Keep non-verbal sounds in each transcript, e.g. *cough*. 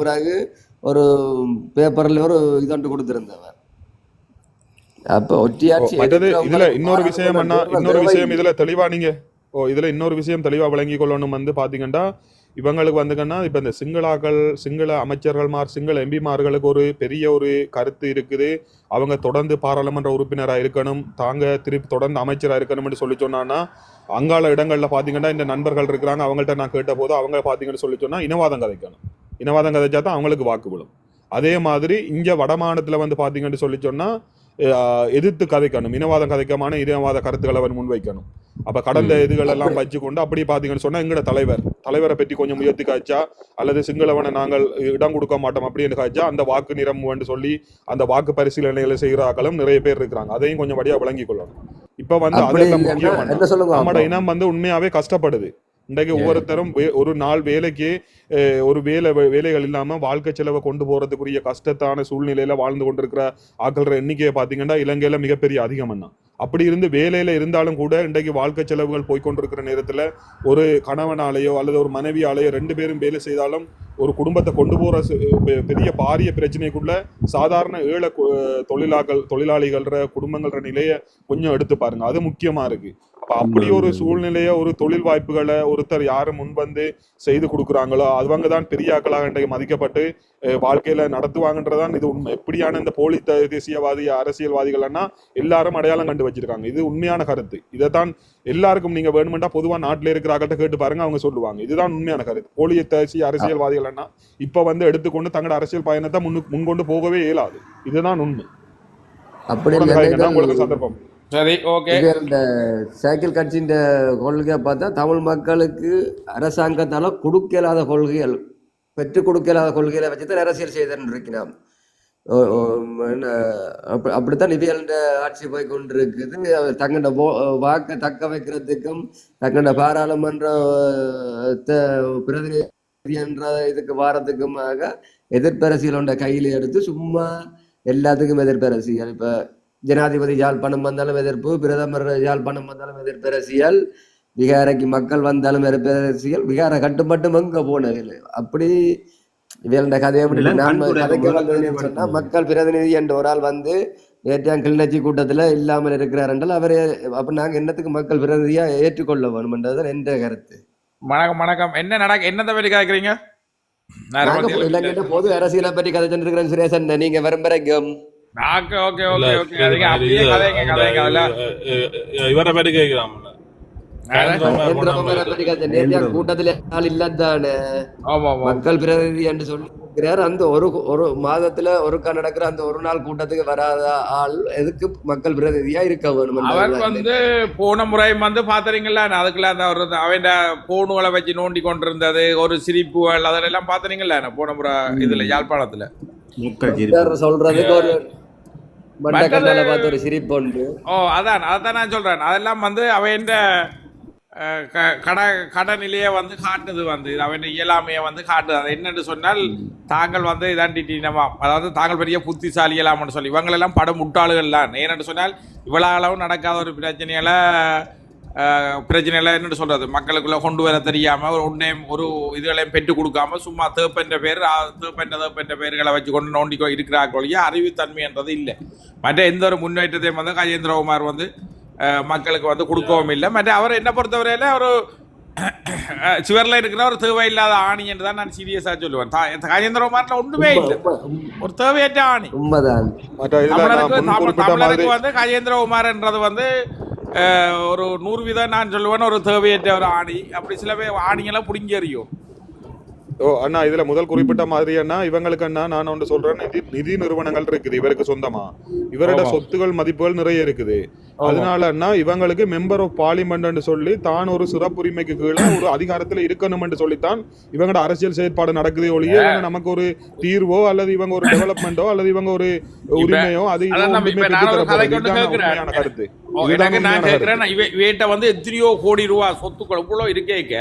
பிறகு ஒரு பேப்பர்ல ஒரு இதொண்டு கொடுத்திருந்தவர். அப்ப மற்றது இதுல இன்னொரு விஷயம் இன்னொரு விஷயம் இதுல தெளிவா நீங்க ஓ இதுல இன்னொரு விஷயம் தெளிவா விளங்கி கொள்ளணும் வந்து பாத்தீங்கன்னா இவங்களுக்கு வந்துங்கன்னா இப்ப இந்த சிங்களாக்கள் சிங்கள அமைச்சர்கள்மார் சிங்கள எம்பிமார்களுக்கு ஒரு பெரிய ஒரு கருத்து இருக்குது. அவங்க தொடர்ந்து பாராளுமன்ற உறுப்பினரா இருக்கணும் தாங்க திருப்பி தொடர்ந்து அமைச்சரா இருக்கணும்னு சொல்லி சொன்னான்னா அங்கால இடங்கள்ல பாத்தீங்கன்னா இந்த நண்பர்கள் இருக்கிறாங்க அவங்கள்ட்ட நான் கேட்ட போது அவங்க பாத்தீங்கன்னு சொல்லி சொன்னா இனவாதம் கதைக்கணும். இனவாதம் கதைச்சா தான் அவங்களுக்கு வாக்கு விழும். அதே மாதிரி இங்க வடமாநிலத்துல வந்து பாத்தீங்கன்னு சொல்லி சொன்னா அஹ், எதிர்த்து கதைக்கணும். இனவாதம் கதைக்கமான இனவாத கருத்துக்களை அவர் முன்வைக்கணும். அப்ப கடந்த இதுகள் எல்லாம் வச்சுக்கொண்டு அப்படி பாத்தீங்கன்னு சொன்னா எங்கட தலைவர் தலைவரை பற்றி கொஞ்சம் முயற்சி காய்ச்சா அல்லது சிங்களவனை நாங்கள் இடம் கொடுக்க மாட்டோம் அப்படின்னு காய்ச்சா அந்த வாக்கு நிரம்புன்னு சொல்லி அந்த வாக்கு பரிசீலனைகளை செய்கிறாக்களும் நிறைய பேர் இருக்கிறாங்க. அதையும் கொஞ்சம் வழியா விளங்கி கொள்ளணும். இப்ப வந்து அதெல்லாம் இல்லைன்னா முக்கியம் என்ன சொல்லுங்க நம்மட? இனம் வந்து உண்மையாவே கஷ்டப்படுது. இன்றைக்கு ஒவ்வொருத்தரும் வே- ஒரு நாள் வேலைக்கு ஒரு வேலை வேலைகள் இல்லாம வாழ்க்கை செலவை கொண்டு போறதுக்குரிய கஷ்டத்தான சூழ்நிலையில வாழ்ந்து கொண்டிருக்கிற ஆட்கள எண்ணிக்கையை பாத்தீங்கன்னா இலங்கையில மிகப்பெரிய அதிகம் என்ன அப்படி இருந்து வேலையில இருந்தாலும் கூட இன்றைக்கு வாழ்க்கை செலவுகள் போய்க்கொண்டிருக்கிற நேரத்துல ஒரு கணவனாலேயோ அல்லது ஒரு மனைவியாலேயோ ரெண்டு பேரும் வேலை செய்தாலும் ஒரு குடும்பத்தை கொண்டு போற பெரிய பாரிய பிரச்சனைக்குள்ள சாதாரண ஏழை தொழிலாக்கள் தொழிலாளிகள்ற குடும்பங்கள்ற நிலையை கொஞ்சம் எடுத்து பாருங்க. அது முக்கியமா இருக்கு. அப்ப அப்படி ஒரு சூழ்நிலைய ஒரு தொழில் வாய்ப்புகளை ஒருத்தர் யாரு முன் வந்து செய்து கொடுக்குறாங்களோ அவங்க தான் பெரிய ஆக்களாக இன்றைக்கு மதிக்கப்பட்டு வாழ்க்கையில நடத்துவாங்கன்றதான் இது உண்மை. எப்படியான இந்த போலி தேசியவாதி அரசியல்வாதிகள்னா எல்லாரும் அடையாளம் கண்டு வச்சிருக்காங்க. இது உண்மையான கருத்து. இதைத்தான் எல்லாருக்கும் நீங்க வேணுமெண்டா பொதுவா நாட்டுல இருக்கிறாங்கள்ட்ட கேட்டு பாருங்க அவங்க சொல்லுவாங்க. இதுதான் உண்மையான கருத்து. போலி தேசிய அரசியல்வாதிகள்னா இப்ப வந்து எடுத்துக்கொண்டு தங்களோட அரசியல் பயணத்தை முன்னு முன்கொண்டு போகவே இயலாது. இதுதான் உண்மை. அப்படி சந்தர்ப்பம். சரி ஓகே இது இந்த சைக்கிள் கட்சியின் கொள்கையை பார்த்தா தமிழ் மக்களுக்கு அரசாங்கத்தால் கொடுக்கலாத கொள்கைகள் பெற்றுக் கொடுக்கலாத கொள்கைகளை வச்சு தான் அரசியல் செய்தன் இருக்கிறான் என்ன, அப்படித்தான் இவியல்ன்ற ஆட்சி போய் கொண்டிருக்குது. அவர் வாக்கை தக்க வைக்கிறதுக்கும் தங்களோட பாராளுமன்ற பிரதிநிதி என்ற இதுக்கு வாரத்துக்குமாக எதிர்ப்பரசியல் கையில் எடுத்து சும்மா எல்லாத்துக்கும் எதிர்ப்பரசியல் இப்ப ஜனாதிபதி யாழ்ப்பாணம் வந்தாலும் எதிர்ப்பு பிரதமர் யாழ்ப்பாணம் வந்தாலும் எதிர்ப்பரசியல் விகாரைக்கு மக்கள் வந்தாலும் எதிர்ப்பரசியல் விகார கட்டுப்பட்டும் எங்க போனதில்லை அப்படி இவர்கள கதையை கதைக்க கேள்விப்பட்டேன். சொன்னா மக்கள் பிரதிநிதி என்ற ஒரு ஆள் வந்து நேற்றாம் கிளிநொச்சி கூட்டத்துல இல்லாமல் இருக்கிறார் என்றால் அவரை அப்ப நாங்க என்னத்துக்கு மக்கள் பிரதிநிதியா ஏற்றுக்கொள்ள வேணும்ன்றதுதான் என்ற கருத்து. வணக்கம் வணக்கம். என்ன நடக்க என்னத்தை பற்றி கேட்குறீங்க பொது அரசியலை பற்றி கதை இருக்கிறேன் சுரேசன் நீங்க விரும்புறீங்க பற்றி கதை நேற்றாம் கூட்டத்துல ஆள் இல்லதானே மக்கள் பிரதிநிதி என்று சொல்லிக்கிறார் அந்த ஒரு ஒரு மாதத்துல ஒருக்கா நடக்கிற அந்த ஒரு நாள் கூட்டத்துக்கு வராத ஆள் எதுக்கு மக்கள் பிரதிநிதியா இருக்க வேணும் அவர் வந்து போன முறை வந்து பாத்துறீங்களா அதுக்குள்ள அந்த ஒரு அவன் போனுகளை வச்சு நோண்டி கொண்டிருந்தது ஒரு சிரிப்புகள் அதெல்லாம் பாத்துறீங்களா போன முறை இதுல யாழ்ப்பாணத்துல. சொல்றதுக்கு ஒரு பார்த்து ஒரு சிரிப்பு உண்டு. ஓ அதான் அதான் நான் சொல்றேன். அதெல்லாம் வந்து அவன் கட கடனிலேயே வந்து காட்டுது வந்து. அவன் இயலாமையை வந்து காட்டுது. அது என்னன்னு சொன்னால் தாங்கள் வந்து இதாண்டிட்டினமா அதாவது தாங்கள் பெரிய புத்திசாலி இயலாமன்னு சொல்லி. இவங்களெல்லாம் படம் முட்டாளுகள்லாம் ஏன்னு சொன்னால் இவ்வளவு அளவு நடக்காத ஒரு பிரச்சனையில பிரச்சனையில என்னன்னு சொல்றது? மக்களுக்குள்ள கொண்டு வர தெரியாம ஒரு ஒன்றையும் ஒரு இதுகளையும் பெற்று கொடுக்காம சும்மா தேப்பென்ற பேர் ஆ- தேப்பென்ற தேப்பென்ற பேர்களை வச்சு கொண்டு நோண்டி கொ- இருக்கிறார்கள் அறிவுத்தன்மைன்றது இல்லை. மற்ற எந்த ஒரு முன்னேற்றத்தையும் வந்து கஜேந்திரகுமார் வந்து மக்களுக்கு வந்து கொடுக்கவும் இல்லை. மற்ற அவர் என்ன பொறுத்தவரையில ஒரு சுவர்ல இருக்கிற ஒரு தேவையில்லாத ஆணி என்று தான் நான் சீரியஸா சொல்லுவேன். கஜேந்திரகுமார்ல ஒன்றுமே இல்லை. ஒரு தேவையற்ற ஆணி. தமிழருக்கு வந்து கஜேந்திரகுமார்ன்றது வந்து அஹ், ஒரு நூறு வீதம் நான் சொல்லுவேன் ஒரு தேவையற்ற ஒரு ஆணி. அப்படி சில பேர் ஆணியெல்லாம் பிடிங்கி எறியும். ஓ அண்ணா இதுல முதல் குறிப்பிட்ட மாதிரி அண்ணா இவங்களுக்கு அண்ணா நான் ஒன்று சொல்றேன் நிதி நிதி நிறுவனங்கள் இருக்குது இவருக்கு சொந்தமா. இவரோட. சொத்துகள் மதிப்புகள் நிறைய இருக்குது. அதனால அண்ணா இவங்களுக்கு மெம்பர் ஆஃப் பார்லிமெண்ட் சொல்லி தான் ஒரு சிறப்புரிமைக்கு கீழே ஒரு அதிகாரத்துல இருக்கணும்னு சொல்லித்தான் இவங்களோட அரசியல் செயற்பாடு நடக்குதே ஒழிய நமக்கு ஒரு தீர்வோ அல்லது இவங்க ஒரு டெவலப்மெண்டோ அல்லது இவங்க ஒரு உரிமையோ அது கருத்து. ஓ, இதுதான் எனக்கு நான் உண்மையான கேட்கிறேன் கருத்து. இவ- இவன்ட்ட வந்து எத்தனையோ கோடி ரூபா சொத்துக்கள் இவ்வளோ இருக்கேக்க.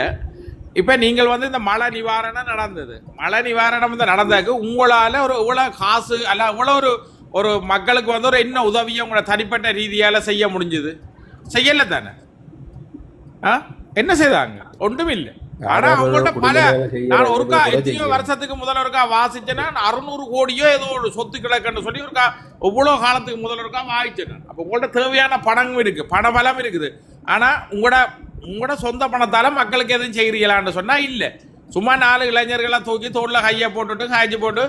இப்ப நீங்கள் வந்து இந்த மழை நிவாரணம் நடந்தது. மழை நிவாரணம் வந்து நடந்தாக்கு உங்களால ஒரு இவ்வளவு காசு அல்ல இவ்வளவு ஒரு ஒரு மக்களுக்கு வந்து ஒரு என்ன உதவியை உங்களோட தனிப்பட்ட ரீதியால செய்ய முடிஞ்சது? செய்யல தானே? ஆ? என்ன செய்தாங்க? ஒன்றும் இல்லை ஆனா அவங்கள்ட்ட பல நான் ஒருக்கா எத்தனையோ வருஷத்துக்கு முதல்ல ஒருக்கா வாசிச்சேன்னா அறுநூறு கோடியோ ஏதோ ஒரு சொத்து கிடக்குன்னு சொல்லி ஒருக்கா எவ்வளோ காலத்துக்கு முதல்ல ஒருக்கா வாங்கிச்சேன் நான். அப்போ உங்கள்ட்ட தேவையான பணமும் இருக்கு. பண பலம் இருக்குது. ஆனா உங்களோட உங்களோட சொந்த பணத்தால மக்களுக்கு எதுவும் செய்கிறீங்களான்னு சொன்னா இல்ல. சும்மா நாலு இளைஞர்களை தூக்கி தோல்ல கையை போட்டுட்டு காய்ச்சி போட்டு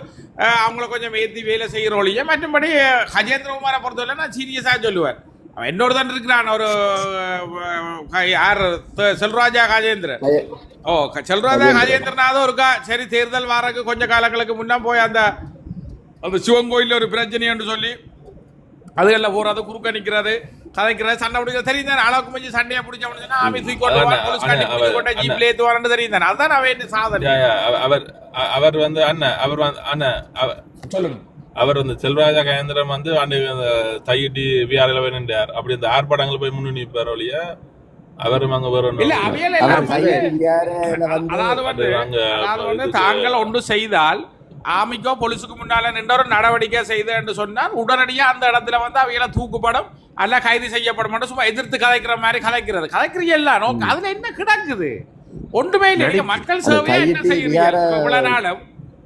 அவங்கள கொஞ்சம் ஏற்றி வேலை செய்கிற ஒழிய மற்றபடி கஜேந்திரகுமாரை பொறுத்தவரை நான் சீரியஸாக சொல்லுவேன். அவன் என்னோட தான் இருக்கிறான் ஒரு யார் செல்வராஜா கஜேந்திரன். ஓ செல்வராஜா கஜேந்திரநாதம் இருக்கா? சரி தேர்தல் வாரக்கு கொஞ்ச காலங்களுக்கு முன்ன போய் அந்த அந்த சிவன் கோயில்ல ஒரு பிரச்சனைன்னு சொல்லி அதுகளில் போறது குறுக்க நிக்கிறது கதைக்கிறது சண்டை பிடிக்கிறது. தெரியும் தானே அளவுக்கு கொஞ்சம் சண்டையை பிடிச்ச முடிச்சுன்னா ஆமி தூக்கி கொண்டு அதான், போய் போலீஸ் கட்டி பிடிச்சி கொண்டு. ஜீப்ல ஏத்துவாருன்னு தெரியும் தானே. அதான் அவன் சாதனை? அவர் அவர் வந்து அண்ணன் அவர் வந்து அண்ணன் அவ- சொல்லுங்க. அவர் வந்து செல்வராஜா கயந்திரம் வந்து அண்டு அந்த தையிட்டி விஆர்ல வேணுண்டார் அப்படி இந்த ஆர்ப்பாட்டங்கள் போய் முன்னு நிற்பார் ஒழிய அவரும் அங்க வரும் அதாவது வந்து தாங்கள் ஒன்று செய்தால் ஆமிக்கோ போலீஸுக்கு முன்னால நின்ற ஒரு நடவடிக்கை செய்து என்று சொன்னால் உடனடியாக அந்த இடத்துல வந்து அவைகளை தூக்குப்படும் அல்ல கைது செய்யப்படும் சும்மா எதிர்த்து கதைக்கிற மாதிரி கதைக்கிறது கதைக்கிறீங்க எல்லாம் நோக்க. அதுல என்ன கிடக்குது? ஒன்றுமே இல்லை. மக்கள் சேவையை என்ன செய்யறீங்க? இவ்வளவு நாளும்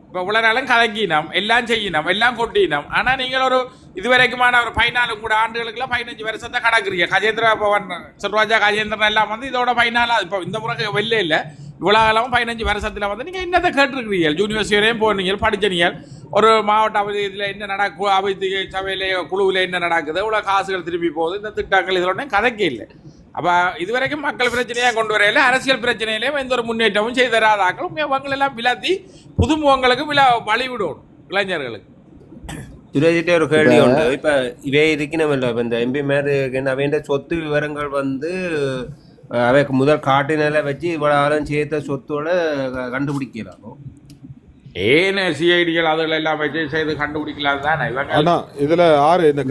இப்ப இவ்வளவு நாளும் கலக்கினோம் எல்லாம் செய்யணும் எல்லாம் கொட்டினோம் ஆனா நீங்கள் ஒரு இதுவரைக்குமான ஒரு பதினாலு கூட ஆண்டுகளுக்குள்ள பதினஞ்சு வருஷத்தை கடக்குறீங்க. கஜேந்திர பவன் சிறுராஜா கஜேந்திரன் எல்லாம் வந்து இதோட பதினாலா இப்போ இந்த முறை வெளில இல்ல. இவ்வளோ காலம் பதினஞ்சு வருஷத்தில் வந்து நீங்கள் என்னத்தை கேட்டிருக்கிறீங்க யூனிவர்சிட்டி வரையும் போனீங்க படிச்சீங்க. ஒரு மாவட்ட அவதியில் என்ன நடக்கு அவைத்து சபையில் குழுவில் என்ன நடக்குது? இவ்வளோ காசுகள் திரும்பி போகுது. இந்த திட்டங்கள் இதோட கதைக்கே இல்லை. அப்போ இதுவரைக்கும் மக்கள் பிரச்சனையாக கொண்டு வரையில அரசியல் பிரச்சனையிலேயும் எந்த ஒரு முன்னேற்றமும் செய்து தராதாக்களும் இவங்களெல்லாம் விளாத்தி புதுமுகங்களுக்கு விழா வழிவிடணும் இளைஞர்களுக்கு. துரைஜிட்டே ஒரு கேள்வி உண்டு. இப்போ இவே இருக்கணும் இல்லை இப்போ இந்த எம்பி மேரு சொத்து விவரங்கள் வந்து அவன் முதல் காட்டினால வச்சு இவ்வளவு சேர்த்த சொத்தோட கண்டுபிடிக்கிறானோ. ஏன் சிஐடிகள் அதில் எல்லாம் வச்சு செய்து கண்டுபிடிக்கலாம் தானே? அண்ணா ஆறு இந்த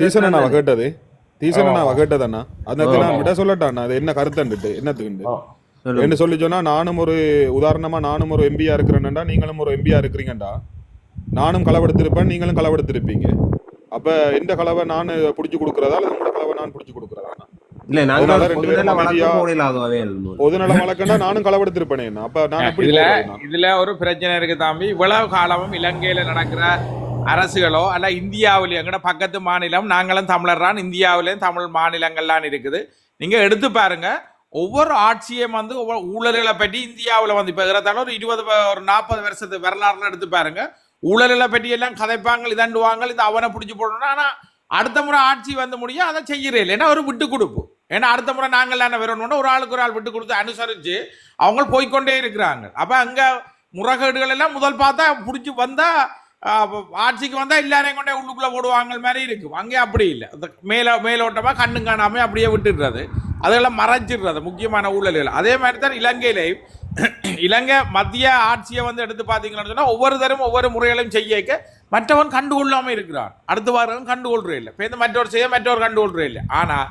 தீசனா கேட்டது? தீசனா கேட்டதண்ணா அந்த விட சொல்லட்டாண்ணா அது என்ன கருத்தண்டுட்டு என்னத்துக்கு என்ன சொல்லி. சொன்னா நானும் ஒரு உதாரணமா நானும் ஒரு எம்பியா இருக்கிறேன்டா நீங்களும் ஒரு எம்பியா இருக்கிறீங்கடா நானும் களவெடுத்திருப்பேன் நீங்களும் களவெடுத்திருப்பீங்க. அப்ப இந்த கலவை நான் பிடிச்சி கொடுக்குறதா அல்லது உங்களோட கலவை நான் பிடிச்சி கொடுக்குறதா இல்ல நாங்க பொதுநல வழக்கு பொதுநல நானும் களவெடுத்திருப்பேனே அப்ப நான் எப்படி இதுல ஒரு பிரச்சனை இருக்கு தம்பி இவ்வளவு காலமும் இலங்கையில நடக்கிற அரசுகளோ அல்ல இந்தியாவிலேயும் எங்கட பக்கத்து மாநிலம் நாங்களும் தமிழர் தான் இந்தியாவிலேயும் தமிழ் மாநிலங்கள்லாம் இருக்குது. நீங்க எடுத்து பாருங்க ஒவ்வொரு ஆட்சியும் வந்து ஒவ்வொரு ஊழல்களை பற்றி இந்தியாவில் வந்து இப்போ இருக்கிறதால ஒரு இருபது ஒரு நாற்பது வருஷத்து வரலாறுல எடுத்து பாருங்க. ஊழல்களை பற்றி எல்லாம் கதைப்பாங்க இதாண்டுவாங்க இந்த அவனை பிடிச்சி போடணும் ஆனால் அடுத்த முறை ஆட்சி வந்து முடியும் அதை செய்யறே இல்லை. ஏன்னா ஒரு விட்டு கொடுப்பு. ஏன்னா அடுத்த முறை நாங்கள் என்ன வரணும்னா ஒரு ஆளுக்கு ஒரு ஆள் விட்டு கொடுத்து அனுசரித்து அவங்க போய்க்கொண்டே இருக்கிறாங்க. அப்போ அங்கே முறைகேடுகள் எல்லாம் முதல் பார்த்தா பிடிச்சி வந்தால் ஆட்சிக்கு வந்தால் எல்லாரையும் கொண்டே உள்ளுக்குள்ளே போடுவாங்க மாதிரி இருக்கும் அங்கே அப்படி இல்லை. இந்த மேலே மேலோட்டமாக கண்ணு காணாமல் அப்படியே விட்டுடுறது. அதெல்லாம் மறைச்சிடுறது முக்கியமான ஊழல்கள். அதே மாதிரி தான் இலங்கையிலையும் இலங்கை மத்திய ஆட்சியை வந்து எடுத்து பார்த்தீங்கன்னு சொன்னால் ஒவ்வொரு தரும் ஒவ்வொரு முறைகளையும் செய்யக்க மற்றவன் கண்டுகொள்ளாமல் இருக்கிறான். அடுத்த வாரம் கண்டுகொள்றே இல்லை. இப்போ இந்த மற்றவர் செய்ய மற்றவர் கண்டுகொள்றே இல்லை. ஆனால்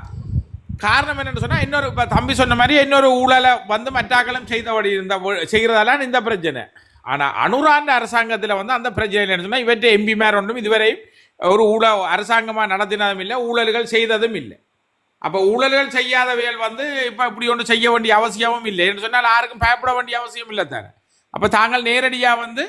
காரணம் என்னன்னு சொன்னால் இன்னொரு இப்போ தம்பி சொன்ன மாதிரி இன்னொரு ஊழலை வந்து மற்றாக்களும் செய்தபடி இருந்த செய்கிறதால இந்த பிரச்சனை. ஆனால் அனுராண்ட அரசாங்கத்தில் வந்து அந்த பிரச்சனை இல்லைன்னு சொன்னால் இவற்றை எம்பி மேர் ஒன்றும் இதுவரை ஒரு ஊழ அரசாங்கமாக நடத்தினதும் இல்லை ஊழல்கள் செய்ததும் இல்லை. அப்போ ஊழல்கள் செய்யாதவைகள் வந்து இப்போ இப்படி ஒன்று செய்ய வேண்டிய அவசியமும் இல்லை. என்று சொன்னால் யாருக்கும் பயப்பட வேண்டிய அவசியம் இல்லை தானே. அப்போ தாங்கள் நேரடியாக வந்து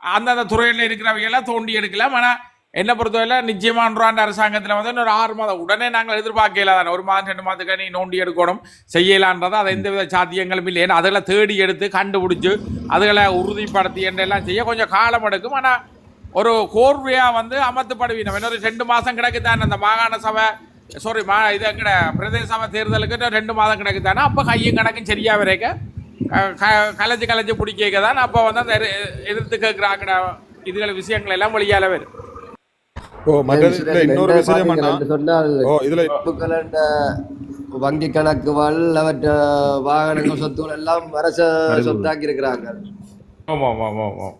அந்தந்த துறையில் இருக்கிறவையெல்லாம் தோண்டி எடுக்கலாம். ஆனால் என்ன பொறுத்தவரை நிச்சயமா அன்றாண்ட அரசாங்கத்தில் வந்து இன்னொரு ஆறு மாதம். உடனே நாங்கள் எதிர்பார்க்கல தானே ஒரு மாதம் ரெண்டு மாதத்துக்கு நீ நோண்டி எடுக்கணும். செய்யலான்றதை அதை எந்தவித சாத்தியங்களும் இல்லை. ஏன்னா அதெல்லாம் தேடி எடுத்து கண்டுபிடிச்சு அதுகளை உறுதிப்படுத்தி என்றெல்லாம் செய்ய கொஞ்சம் காலம் எடுக்கும். ஆனால் ஒரு கோர்வையாக வந்து அமர்த்தப்படுவீங்க. இன்னொரு ரெண்டு மாதம் கிடக்குதானே அந்த மாகாண சபை? சாரி மா இது எங்கட? பிரதேச சபை தேர்தலுக்கு இன்னும் ரெண்டு மாதம் கிடக்குதானே? அப்போ கையும் கணக்கும் சரியாக வரைக்க க- கலைஞ்சு கலைஞ்சு பிடிக்க தான் அப்போ வந்து அந்த எதிர்- எதிர்த்து கேட்குறாங்கட இதுகள் விஷயங்கள் எல்லாம் வழியால வரும். ஓ மற்றது இல்ல இன்னொரு விஷயம் அண்ணா சொன்னால் ஓ இதுல பொதுக்களண்ட வங்கி கணக்குகள் அவற்ற வாகனங்கள் சொத்துகள் எல்லாம் அரச சொத்தாக்கி இருக்கிறாங்க ஆமாம் ஆமாம் ஆமாம்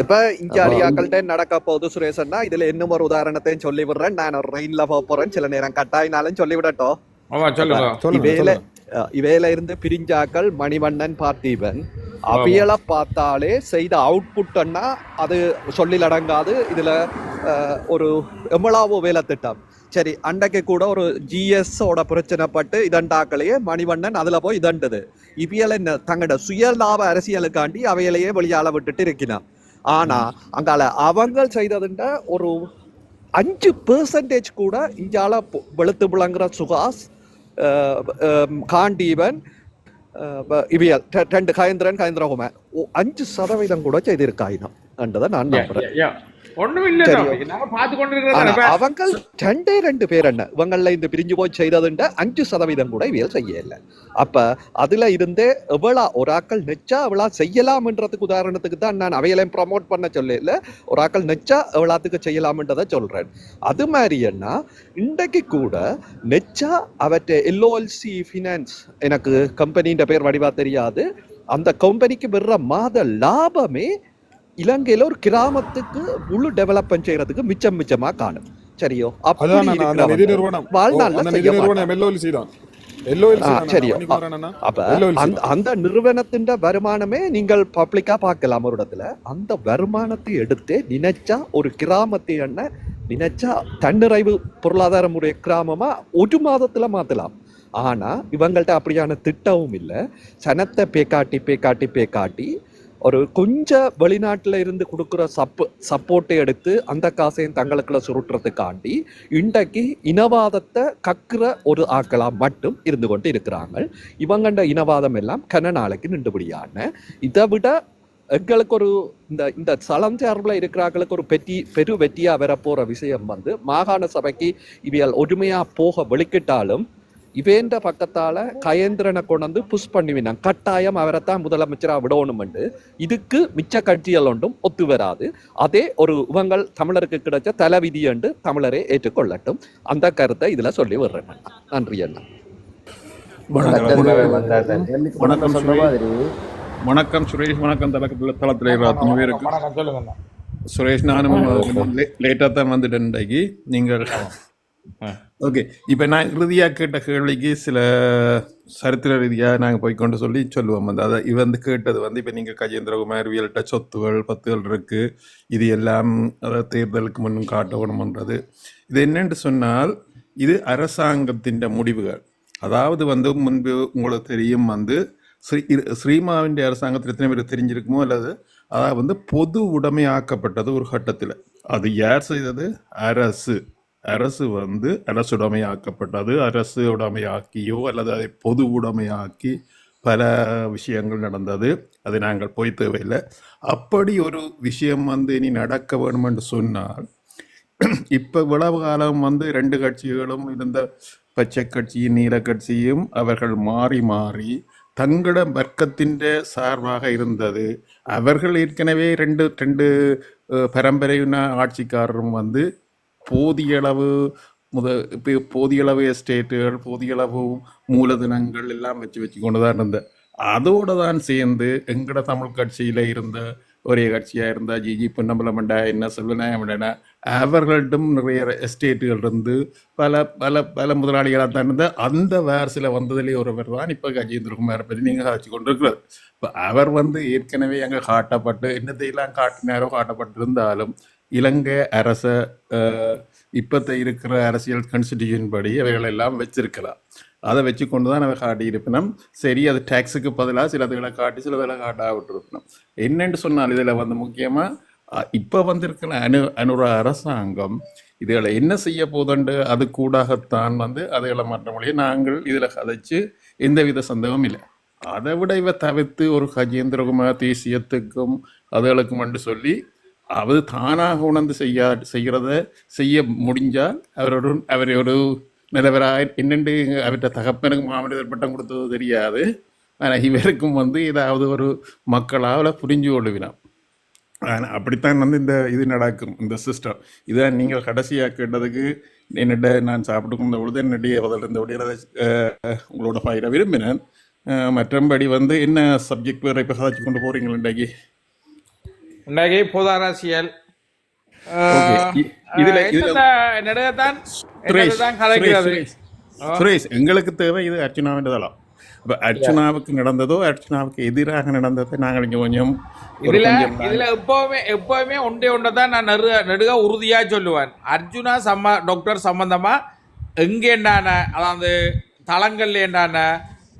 இப்ப இங்க அடியாக்கள்கிட்ட நடக்க போகுது சுரேஷன்னா இதுல இன்னும் ஒரு உதாரணத்தையும் சொல்லி விடுறேன் நான் ஒரு ரெயின்ல போக போறேன். சில நேரம் கட்டாயினாலும் சொல்லி விடட்டும் இவையில இவையில இருந்து பிரிஞ்சாக்கள் மணிவண்ணன் பார்த்திபன் அவியலை பார்த்தாலே செய்த அவுட்புட்னா அது சொல்லில் அடங்காது இதுல ஒரு எவ்வளவு வேலை திட்டம். சரி அன்றைக்கு கூட ஒரு ஜிஎஸ் ஓட பிரச்சனைப்பட்டு இதண்டாக்களையே மணிவண்ணன் அதுல போய் இதண்டது. இவியல் என்ன தங்களோட சுயலாப அரசியலுக்காண்டி அவையிலேயே வெளியால விட்டுட்டு இருக்கிறான். ஆனா அங்கால அவங்க செய்ததுண்ட ஒரு அஞ்சு பெர்சன்டேஜ் கூட பொ- வெளுத்து விளங்குற சுகாஸ் காண்டீவன் இவியல் ரெண்டு கயந்திரன் கயந்திரகுமார் அஞ்சு சதவீதம் கூட செய்திருக்காயினம். என்றதை நான் நம்புறேன். ஒண்ணும் இல்ல சரி. நாங்க பார்த்து ஆனா கொண்டிருக்கிறோம் அவங்க ரெண்டே ரெண்டு பேர் என்ன? இவங்கள இந்த பிரிஞ்சு போய் செய்ததுண்ட அஞ்சு சதவீதம் கூட இவியல் செய்யல. அப்ப அதுல இருந்தே எவ்வளா ஒரு ஆக்கள் நெச்சா எவ்வளா செய்யலாம்ன்றதுக்கு உதாரணத்துக்கு தான் நான் அவையலையும் ப்ரமோட் பண்ண சொல்லல. ஒரு ஆக்கள் நெச்சா எவ்வளோத்துக்கு செய்யலாம்ன்றதை சொல்றேன். அது மாதிரி என்ன? இன்றைக்கு கூட நெச்சா அவற்றை எல்ஓஎல்சி ஃபினான்ஸ் எனக்கு கம்பெனின்ற பேர் வடிவா தெரியாது. அந்த கம்பெனிக்கு வர்ற மாத லாபமே இலங்கையில ஒரு கிராமத்துக்கு முழு டெவலப்மெண்ட் செய்யறதுக்கு மிச்சம் மிச்சமா காணும். சரியோ? அப்படி ஆ, சரியோ. அப்ப அந்த நிறுவனத்தின் வருமானமே நீங்கள் பப்ளிக்கா பார்க்கலாம் ஒரு இடத்துல. அந்த வருமானத்தை எடுத்தே நினைச்சா ஒரு கிராமத்தை என்ன? நினைச்சா தன்னிறைவு பொருளாதார முறை கிராமமா ஒரு மாதத்துல மாத்தலாம். ஆனா இவங்கள்ட்ட அப்படியான திட்டமும் இல்லை. சனத்தை பேக்காட்டி பேக்காட்டி பேக்காட்டி ஒரு கொஞ்சம் வெளிநாட்டில் இருந்து கொடுக்குற சப்பு சப்போர்ட்டை எடுத்து அந்த காசையும் தங்களுக்குள்ள சுருட்டுறதுக்காண்டி இன்றைக்கு இனவாதத்தை கக்குற ஒரு ஆக்களாக மட்டும் இருந்து கொண்டு இருக்கிறாங்க. இவங்கண்ட இனவாதம் எல்லாம் கன நாளைக்கு நின்றுபடியான. இதை விட எங்களுக்கு ஒரு இந்த இந்த சலம் சார்பில் இருக்கிறாங்களுக்கு ஒரு பெட்டி பெரு வெற்றியாக வரப்போகிற விஷயம் வந்து மாகாண சபைக்கு இவையால் ஒருமையாக போக வெளிக்கிட்டாலும் இவேண்ட பக்கத்தால கயேந்திரனை கொண்டு வந்து புஷ் பண்ணிவினான். கட்டாயம் அவரைத்தான் முதலமைச்சரா விடணும்னு இதுக்கு மிச்ச கட்சிகள் ஒன்றும் ஒத்து வராது. அதே ஒரு இவங்கள் தமிழருக்கு கிடைச்ச தலைவிதி என்று தமிழரே ஏற்றுக்கொள்ளட்டும். அந்த கருத்தை இதுல சொல்லி வர்றேன். நன்றி அண்ணா. வணக்கம். வணக்கம். சுரேஷ் வணக்கம். தளத்தில் தளத்தில் அத்தனை பேருக்கு சுரேஷ் நானும் லேட்டாக தான் வந்துட்டேன் இன்றைக்கு நீங்கள் ஓகே. இப்போ நான் இறுதியாக கேட்ட கேள்விக்கு சில சரித்திர ரீதியாக நாங்கள் போய் கொண்டு சொல்லி சொல்லுவோம். வந்து அதை இது வந்து கேட்டது வந்து இப்போ நீங்கள் கஜேந்திரகுமார் வியல்கிட்ட சொத்துகள் பத்துகள் இருக்குது இது எல்லாம் அதாவது தேர்தலுக்கு முன்னும் காட்டணும்ன்றது. இது என்னென்று சொன்னால் இது அரசாங்கத்தின் முடிவுகள். அதாவது வந்து முன்பு உங்களுக்கு தெரியும் வந்து ஸ்ரீ இது ஸ்ரீமாவின் அரசாங்கத்தில் எத்தனை பேர் தெரிஞ்சிருக்குமோ அல்லது அதாவது வந்து பொது உடைமையாக்கப்பட்டது ஒரு கட்டத்தில். அது யார் செய்தது? அரசு. அரசு வந்து அரசுடைமையாக்கப்பட்டது அரசு உடைமையாக்கியோ அல்லது அதை பொது உடைமையாக்கி பல விஷயங்கள் நடந்தது. அது நாங்கள் போய் தேவையில்லை. அப்படி ஒரு விஷயம் வந்து இனி நடக்க வேணும் என்று சொன்னால் இப்போ இவ்வளவு காலம் வந்து ரெண்டு கட்சிகளும் இருந்த பச்சை கட்சியும் நீல கட்சியும் அவர்கள் மாறி மாறி தங்கள வர்க்கத்தின் சார்பாக இருந்தது. அவர்கள் ஏற்கனவே ரெண்டு ரெண்டு பரம்பரையின ஆட்சிக்காரரும் வந்து போதிய அளவு முத இப்போ போதிய அளவு எஸ்டேட்டுகள் போதிய அளவு மூலதனங்கள் எல்லாம் வச்சு வச்சு கொண்டு தான் இருந்த அதோடு தான் சேர்ந்து எங்கட தமிழ் கட்சியில் இருந்த ஒரே கட்சியாக இருந்தால் ஜிஜி பொன்னம்பலமண்டா என்ன செல்வநாயகமண்டா அவர்களிடம் நிறைய எஸ்டேட்டுகள் இருந்து பல பல பல முதலாளிகளாக தான் இருந்த அந்த வேர்ஸில் வந்ததுலேயே ஒருவர் தான் இப்போ கஜேந்திரகுமாரை பற்றி நீங்கள் காட்சி கொண்டிருக்கிறார் இப்போ அவர் வந்து ஏற்கனவே அங்கே காட்டப்பட்டு என்னத்தையெல்லாம் காட்டினாரோ காட்டப்பட்டிருந்தாலும் இலங்கை அரச இப்போத்த இருக்கிற அரசியல் கான்ஸ்டிடியூஷன் படி அவைகள் எல்லாம் வச்சிருக்கலாம். அதை வச்சு கொண்டு தான் நம்ம காட்டியிருப்பினோம். சரி அது டேக்ஸுக்கு பதிலாக சிலதுகளை காட்டி சிலதுகளை காட்டாக விட்டுருப்பினோம் என்னென்னு சொன்னால் இதில் வந்து முக்கியமாக இப்போ வந்திருக்கிற அனு அனுர அரசாங்கம் இதுகளை என்ன செய்ய போதுண்டு? அது கூடாகத்தான் வந்து அதுகளை மாற்ற முடியும். நாங்கள் இதில் கதைச்சு எந்தவித சந்தேகமும் இல்லை. அதை விட இவை தவிர்த்து ஒரு கஜேந்திரகுமார் தேசியத்துக்கும் அதுகளுக்கும் என்று சொல்லி அது தானாக உணர்ந்து செய்ய செய்கிறத செய்ய முடிஞ்சால் அவரோட அவர் ஒரு நிலவராக என்னென்று அவர்கிட்ட தகப்பனுக்கு மாமனிதர் பட்டம் கொடுத்தது தெரியாது. ஆனால் இவருக்கும் வந்து ஏதாவது ஒரு மக்களால் புரிஞ்சு கொள்ளுவினான் ஆனால் அப்படித்தான் வந்து இந்த இது நடக்கும் இந்த சிஸ்டம் இதான் நீங்கள் கடைசியாக கேட்டதுக்கு என்னிட்ட நான் சாப்பிட்டு கொண்ட பொழுது என்னுடைய பதில் இருந்தபடி உங்களோட பயிர விரும்பினேன். மற்றபடி வந்து என்ன சப்ஜெக்ட் வேறு இப்போ சாதிச்சு கொண்டு போகிறீங்களா இன்றைக்கு? இன்றைக்கு பொது அரசியல். இதுல நெடுகத்தான் தான் சுரேஷ், கதைக்கிறது சுரேஷ் எங்களுக்கு தேவை இது அர்ச்சனாவின் தளம் இப்போ அர்ச்சனாவுக்கு நடந்ததோ அர்ச்சனாவுக்கு எதிராக நடந்ததை நாங்கள் இங்கே கொஞ்சம் இதுல இதுல எப்பவுமே எப்பவுமே ஒன்றே ஒன்றை தான் நான் நெருக நெடுக உறுதியா சொல்லுவேன். அர்ஜுனா சம்ம டாக்டர் சம்பந்தமா எங்கேண்டான அதாவது தளங்கள்ல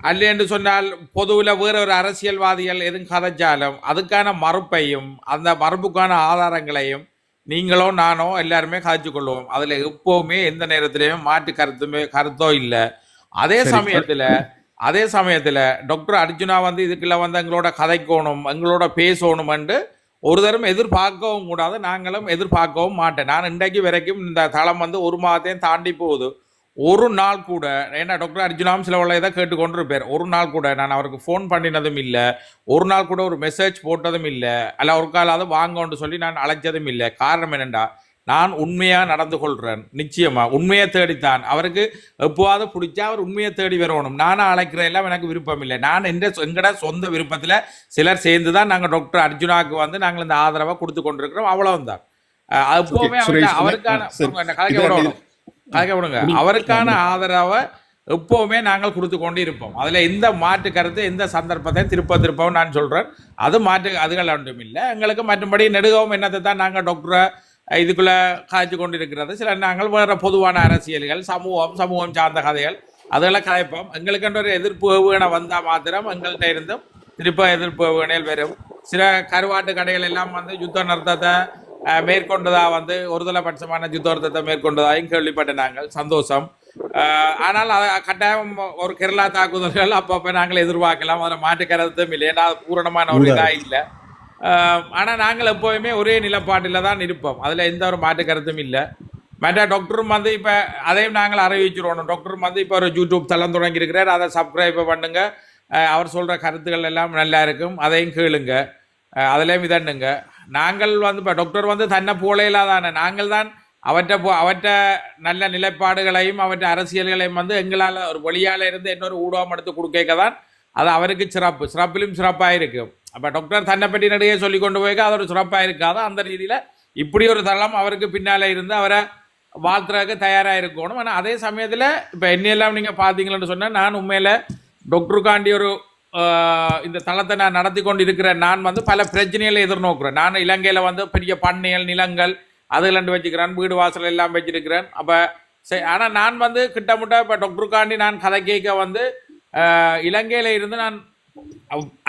ஏண்டான அல்லேன்னு சொன்னால் பொதுவில் வேற ஒரு அரசியல்வாதிகள் எதுவும் கதைச்சாலும் அதுக்கான மறுப்பையும் அந்த மறுப்புக்கான ஆதாரங்களையும் நீங்களோ நானோ எல்லாருமே காய்ச்சி கொள்வோம். அதுல எப்பவுமே எந்த நேரத்திலையும் மாற்று கருத்துமே கருத்தோ இல்லை. அதே. சமயத்துல அதே சமயத்துல டாக்டர் அர்ஜுனா வந்து இதுக்குள்ள வந்து எங்களோட கதைக்கணும் எங்களோட பேசணும்னு ஒரு தரம் எதிர்பார்க்கவும் கூடாது. நாங்களும் எதிர்பார்க்கவும் மாட்டேன் நான் இன்றைக்கு வரைக்கும் இந்த தளம் வந்து ஒரு மாதத்தையும் தாண்டி போகுது. ஒரு நாள் கூட ஏன்னா டாக்டர் அர்ஜுனாவும் சில உள்ள இதை கேட்டுக்கொண்டிருப்பார். ஒரு நாள் கூட நான் அவருக்கு ஃபோன் பண்ணினதும் இல்லை. ஒரு நாள் கூட ஒரு மெசேஜ் போட்டதும் இல்லை. அல்ல ஒரு காலாவது வாங்கன்னு சொல்லி நான் அழைச்சதும் இல்லை. காரணம் என்னென்னா நான் உண்மையாக நடந்து கொள்கிறேன் நிச்சயமா உண்மையை தேடித்தான். அவருக்கு எப்போவாவது பிடிச்சா அவர் உண்மையை தேடி வரணும். நானும் அழைக்கிற எல்லாம் எனக்கு விருப்பம் இல்லை. நான் எந்த எங்கட சொந்த விருப்பத்தில் சிலர் சேர்ந்து தான் நாங்கள் டாக்டர் அர்ஜுனாவுக்கு வந்து நாங்கள் இந்த ஆதரவை கொடுத்து கொண்டிருக்கிறோம் அவ்வளவுதான் எப்பவுமே அவருக்கான கதைக்க விடுங்க. அவருக்கான ஆதரவை எப்பவுமே நாங்கள் கொடுத்து கொண்டு இருப்போம். அதுல எந்த மாற்று கருத்து எந்த சந்தர்ப்பத்தை திருப்ப திருப்பவும் நான் சொல்றேன். அது மாற்று அதுகள் ஒன்றும் இல்லை. எங்களுக்கு மற்றும்படி நெடுகவும் என்னத்தை தான் நாங்கள் டாக்டரை இதுக்குள்ள காய்ச்சி கொண்டு இருக்கிறது சில நாங்கள் வேற பொதுவான அரசியல்கள் சமூகம் சமூகம் சார்ந்த கதைகள் அதெல்லாம் கதைப்போம் எங்களுக்கு ஒரு எதிர்ப்பு வீணை வந்தால் மாத்திரம் எங்கள்கிட்ட இருந்தும் திருப்ப எதிர்ப்பு வீணையில் வரும். சில கருவாட்டு கடைகள் எல்லாம் வந்து யுத்த நிறுத்தத்தை மேற்கொண்டதா வந்து ஒருதலை பட்சமான யுத்த நிறுத்தத்தை மேற்கொண்டதாயும் கேள்விப்பட்ட நாங்கள். சந்தோஷம். ஆனால் அதை கட்டாயம் ஒரு கேரளா தாக்குதல்கள் அப்பப்போ நாங்கள் எதிர்பார்க்கலாம். அதில் மாற்று கருத்தும் இல்லை. ஏன்னா அது பூரணமான ஒரு இதாக இல்லை. ஆனால் நாங்கள் எப்போதுமே ஒரே நிலப்பாட்டில் தான் இருப்போம். அதில் எந்த ஒரு மாற்று கருத்தும் இல்லை. மற்ற டாக்டரும் வந்து இப்போ அதையும் நாங்கள் அறிவிச்சிருவோம். டாக்டரும் வந்து இப்போ ஒரு யூடியூப் தளம் தொடங்கியிருக்கிறார். அதை சப்ஸ்கிரைப் பண்ணுங்க. அஹ் அவர் சொல்கிற கருத்துக்கள் எல்லாம் நல்லா இருக்கும். அதையும் கேளுங்க. அஹ் அதுலேயும் இதண்ணுங்க நாங்கள் வந்து இப்போ டாக்டர் வந்து தன்னை போலையிலாதானே நாங்கள் தான் அவற்றை போ அவற்றை நல்ல நிலைப்பாடுகளையும் அவற்ற அரசியல்களையும் வந்து எங்களால் ஒரு வழியால் இருந்து இன்னொரு ஊடகம் எடுத்து கொடுக்க தான் அது அவருக்கு சிறப்பு. சிறப்பிலும் சிறப்பாக இருக்கும் அப்போ டாக்டர் தன்னை பற்றி நடிகை சொல்லி கொண்டு போய்க்க அது ஒரு சிறப்பாக இருக்காது அந்த ரீதியில் இப்படி ஒரு தளம் அவருக்கு பின்னால் இருந்து அவரை வாழ்த்துறதுக்கு தயாராக இருக்கணும். ஆனால் அதே சமயத்தில் இப்போ என்னையெல்லாம் நீங்கள் பார்த்தீங்களன்னு சொன்னால் நான் உண்மையில் டாக்டருக்காண்டி ஒரு இந்த தளத்தை நான் நடத்தி கொண்டு இருக்கிறேன் நான் வந்து பல பிரச்சனைகளை எதிர்நோக்குறேன். நான் இலங்கையில் வந்து பெரிய பண்ணைகள் நிலங்கள் அதுலண்டு வச்சுக்கிறேன். வீடு வாசல் எல்லாம் வச்சிருக்கிறேன். அப்போ சரி ஆனால் நான் வந்து கிட்டமுட்ட இப்போ டாக்டருக்காண்டி நான் கதை கேட்க வந்து இலங்கையில் இருந்து நான்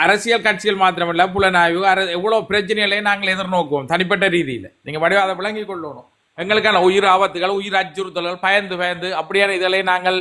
அரசியல் கட்சிகள் மாத்திரமில்லை புலனாய்வு அர எவ்வளோ பிரச்சனைகளை நாங்கள் எதிர்நோக்குவோம் தனிப்பட்ட ரீதியில். நீங்கள் வடிவ அதை விளங்கி கொள்ளணும். எங்களுக்கான உயிர் ஆபத்துகள் உயிர் அச்சுறுத்தல்கள் பயந்து பயந்து அப்படியான இதெல்லாம் நாங்கள்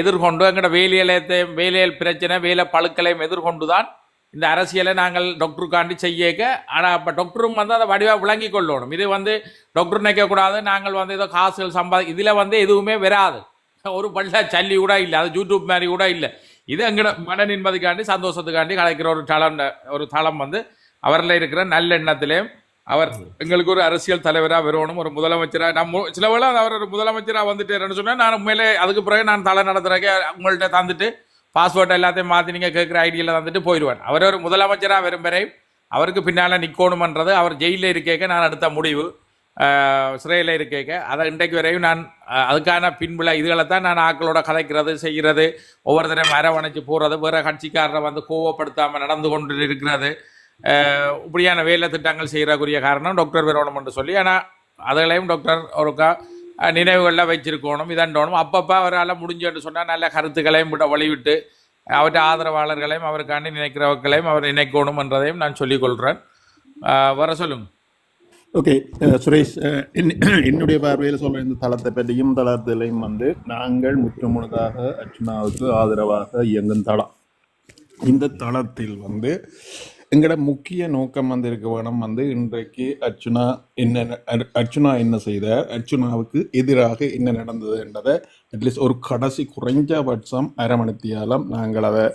எதிர்கொண்டு எங்களோட வேலையிலத்தை வேலையல் பிரச்சனை வேலை பழுக்களையும் எதிர்கொண்டு தான் இந்த அரசியலை நாங்கள் டாக்டருக்காண்டி செய்யக்க. ஆனால் அப்போ டாக்டரும் வந்து அதை வடிவாக விளங்கி கொள்ளணும். இது வந்து டாக்டர் நினைக்கக்கூடாது நாங்கள் வந்து ஏதோ காசுகள் சம்பாதி இதில் வந்து எதுவுமே வராது. ஒரு பல்ல சல்லி கூட இல்லை. அது யூடியூப் மாதிரி கூட இல்லை. இது எங்களோட மன நிம்மதிக்காண்டி சந்தோஷத்துக்காண்டி கலைக்கிற ஒரு தளம் ஒரு தளம் வந்து அவரில் இருக்கிற நல்லெண்ணத்திலையும் அவர் எங்களுக்கு ஒரு அரசியல் தலைவராக வரணும் ஒரு முதலமைச்சராக நான் சில வேளை அவர் ஒரு முதலமைச்சராக வந்துட்டேன்னு சொன்னால் நான் உண்மையிலே அதுக்கு பிறகு நான் தலை நடத்துறதுக்கு உங்கள்கிட்ட தந்துட்டு பாஸ்போர்ட் எல்லாத்தையும் மாற்றி நீங்கள் கேட்குற ஐடியில் தந்துட்டு போயிடுவேன் அவர் ஒரு முதலமைச்சராக வரும் வரை அவருக்கு பின்னால் நிற்கணுமன்றது அவர் ஜெயிலில் இருக்கேக்க நான் எடுத்த முடிவு. சிறையில் இருக்கேக்க. அதை இன்றைக்கு வரையும் நான் அதுக்கான பின்புல இதுகளை தான் நான் ஆக்களோட கதைக்கிறது செய்கிறது ஒவ்வொருத்தரையும் அரவணைச்சு போகிறது வேற கட்சிக்காரரை வந்து கோவப்படுத்தாமல் நடந்து கொண்டு இருக்கிறது. இப்படியான வேலை திட்டங்கள் செய்கிறக்குரிய காரணம் டாக்டர் வரணும் என்று சொல்லி. ஆனால் அதுகளையும் டாக்டர் ஒருக்கா அஹ், நினைவுகளில் வச்சிருக்கணும் இதண்டோணும். அப்பப்போ அவரால் முடிஞ்சோன்னு சொன்னால் நல்ல கருத்துக்களையும் விட வழிவிட்டு அவற்றை ஆதரவாளர்களையும் அவருக்காண்டி நினைக்கிறவர்களையும் அவர் நினைக்கணும் என்றதையும் நான் சொல்லிக்கொள்கிறேன் வர சொல்லுங்க. ஓகே சுரேஷ் *clears throat* என்னுடைய பார்வையில் சொல்ல இந்த தளத்தை பற்றியும் தளத்திலையும் வந்து நாங்கள் முற்றுமுழுதாக அர்ச்சனாவுக்கு ஆதரவாக இயங்கும் தளம். இந்த தளத்தில் வந்து எங்களோட முக்கிய நோக்கம் வந்து இருக்க வேணும் வந்து இன்றைக்கு அர்ச்சுனா என்ன அர்ச்சுனா என்ன செய்தார்? அர்ச்சுனாவுக்கு எதிராக என்ன நடந்தது என்றதை அட்லீஸ்ட் ஒரு கடைசி குறைஞ்சபட்சம் அரமணித்தியாலம் நாங்கள் அதை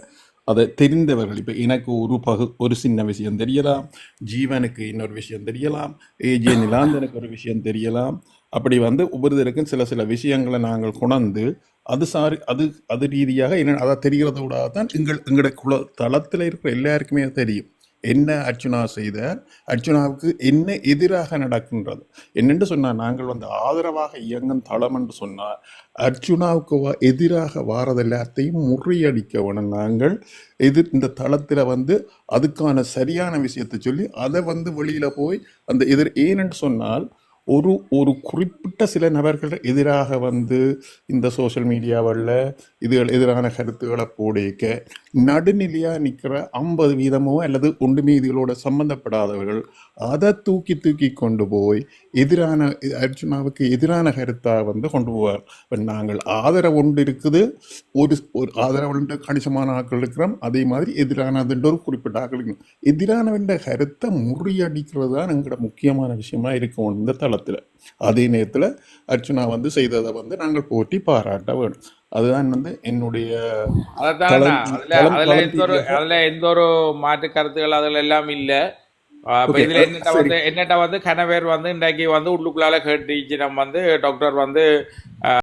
அதை தெரிந்தவர்கள். இப்போ எனக்கு ஒரு பகு ஒரு சின்ன விஷயம் தெரியலாம். ஜீவனுக்கு இன்னொரு விஷயம் தெரியலாம். ஏஜே நிலாந்தனுக்கு ஒரு விஷயம் தெரியலாம். அப்படி வந்து ஒவ்வொருத்தருக்கும் சில சில விஷயங்களை நாங்கள் கொணர்ந்து அது சாரி அது அது ரீதியாக என்ன அதை தெரிகிறத விட தான் எங்கள் எங்களுடைய குல தளத்தில் இருக்கிற எல்லாருக்குமே தெரியும். என்ன அர்ச்சுனா செய்தார் அர்ச்சுனாவுக்கு என்ன எதிராக நடக்கின்றது? என்னென்று சொன்னால் நாங்கள் வந்து ஆதரவாக இயங்கும் தளம் என்று சொன்னால் அர்ச்சுனாவுக்கு வா எதிராக வாரது எல்லாத்தையும் முறியடிக்க வேணும். நாங்கள் எதிர் இந்த தளத்தில் வந்து அதுக்கான சரியான விஷயத்தை சொல்லி அதை வந்து வெளியில் போய் அந்த எதிர் ஏனென்று சொன்னால் ஒரு ஒரு குறிப்பிட்ட சில நபர்கள் எதிராக வந்து இந்த சோஷியல் மீடியாவில் இதுகள் எதிரான கருத்துக்களை போடிக்க நடுநிலையாக நிற்கிற ஐம்பது வீதமோ அல்லது ஒன்றுமே இதுகளோட சம்மந்தப்படாதவர்கள் அதை தூக்கி தூக்கி கொண்டு போய் எதிரான அர்ஜுனாவுக்கு எதிரான கருத்தாக வந்து கொண்டு போவார். இப்போ நாங்கள் ஆதரவு ஒன்று இருக்குது ஒரு ஒரு ஆதரவு கணிசமான ஆக்கள் இருக்கிறோம். அதே மாதிரி எதிரானதுன்ற ஒரு குறிப்பிட்ட ஆக்கள் இருக்கணும் கருத்தை முறியடிக்கிறது தான் எங்களோட முக்கியமான விஷயமா இருக்கும் இந்த தளத்தில். அதே நேரத்தில் அர்ச்சுனா வந்து செய்ததை வந்து நாங்கள் போட்டி பாராட்ட வேணும் அதுதான் வந்து என்னுடைய அதுல எந்த ஒரு மாற்று கருத்துகள் அதுல எல்லாம் இல்ல. என்னட்ட வந்து கணவர் வந்து இன்றைக்கு வந்து உள்ளுக்குள்ளால கேட்டுச்சு நம்ம வந்து டாக்டர் வந்து